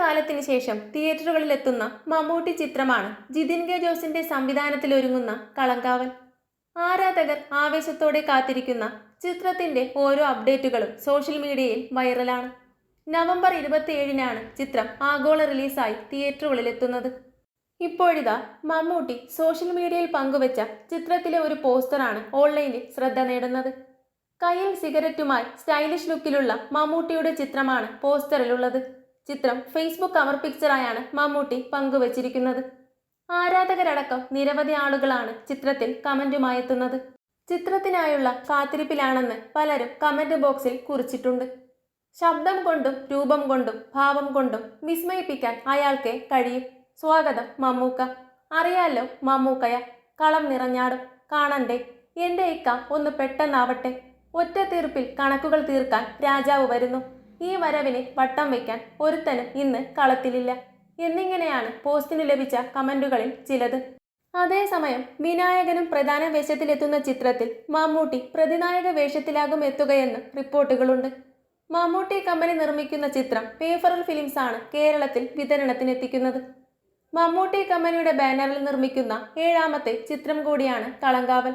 കാലത്തിന് ശേഷം തിയേറ്ററുകളിലെത്തുന്ന മമ്മൂട്ടി ചിത്രമാണ് ജിതിൻ കെ ജോസിന്റെ സംവിധാനത്തിലൊരുങ്ങുന്ന കളങ്കാവൽ. ആരാധകർ ആവേശത്തോടെ കാത്തിരിക്കുന്ന ചിത്രത്തിന്റെ ഓരോ അപ്ഡേറ്റുകളും സോഷ്യൽ മീഡിയയിൽ വൈറലാണ്. നവംബർ ഇരുപത്തിയേഴിനാണ് ചിത്രം ആഗോള റിലീസായി തിയേറ്ററുകളിലെത്തുന്നത്. ഇപ്പോഴിതാ മമ്മൂട്ടി സോഷ്യൽ മീഡിയയിൽ പങ്കുവച്ച ചിത്രത്തിലെ ഒരു പോസ്റ്ററാണ് ഓൺലൈനിൽ ശ്രദ്ധ നേടുന്നത്. കയ്യിൽ സിഗരറ്റുമായി സ്റ്റൈലിഷ് ലുക്കിലുള്ള മമ്മൂട്ടിയുടെ ചിത്രമാണ് പോസ്റ്ററിലുള്ളത്. ചിത്രം ഫേസ്ബുക്ക് കവർ പിക്ചറായാണ് മമ്മൂട്ടി പങ്കുവച്ചിരിക്കുന്നത്. ആരാധകരടക്കം നിരവധി ആളുകളാണ് ചിത്രത്തിൽ കമന്റുമായി എത്തുന്നത്. ചിത്രത്തിനായുള്ള കാത്തിരിപ്പിലാണെന്ന് പലരും കമന്റ് ബോക്സിൽ കുറിച്ചിട്ടുണ്ട്. ശബ്ദം കൊണ്ടും രൂപം കൊണ്ടും ഭാവം കൊണ്ടും വിസ്മയിപ്പിക്കാൻ അയാൾക്ക് കഴിയും. സ്വാഗതം മമ്മൂക്ക. അറിയാലോ മമ്മൂക്കയ കളം നിറഞ്ഞാടും. കാണണ്ടേ? എന്റെ ഇക്ക ഒന്ന് പെട്ടെന്നാവട്ടെ. ഒറ്റ തീർപ്പിൽ കണക്കുകൾ തീർക്കാൻ രാജാവ് വരുന്നു. ഈ വരവിന് വട്ടം വയ്ക്കാൻ ഒരുത്തനും ഇന്ന് കളത്തിലില്ല. എന്നിങ്ങനെയാണ് പോസ്റ്റിന് ലഭിച്ച കമന്റുകളിൽ ചിലത്. അതേസമയം വിനായകനും പ്രധാന വേഷത്തിലെത്തുന്ന ചിത്രത്തിൽ മമ്മൂട്ടി പ്രതിനായക വേഷത്തിലാകും എത്തുകയെന്ന് റിപ്പോർട്ടുകളുണ്ട്. മമ്മൂട്ടി കമ്പനി നിർമ്മിക്കുന്ന ചിത്രം പേഫറൽ ഫിലിംസ് ആണ് കേരളത്തിൽ വിതരണത്തിനെത്തിക്കുന്നത്. മമ്മൂട്ടി കമ്പനിയുടെ ബാനറിൽ നിർമ്മിക്കുന്ന ഏഴാമത്തെ ചിത്രം കൂടിയാണ് കളങ്കാവൽ.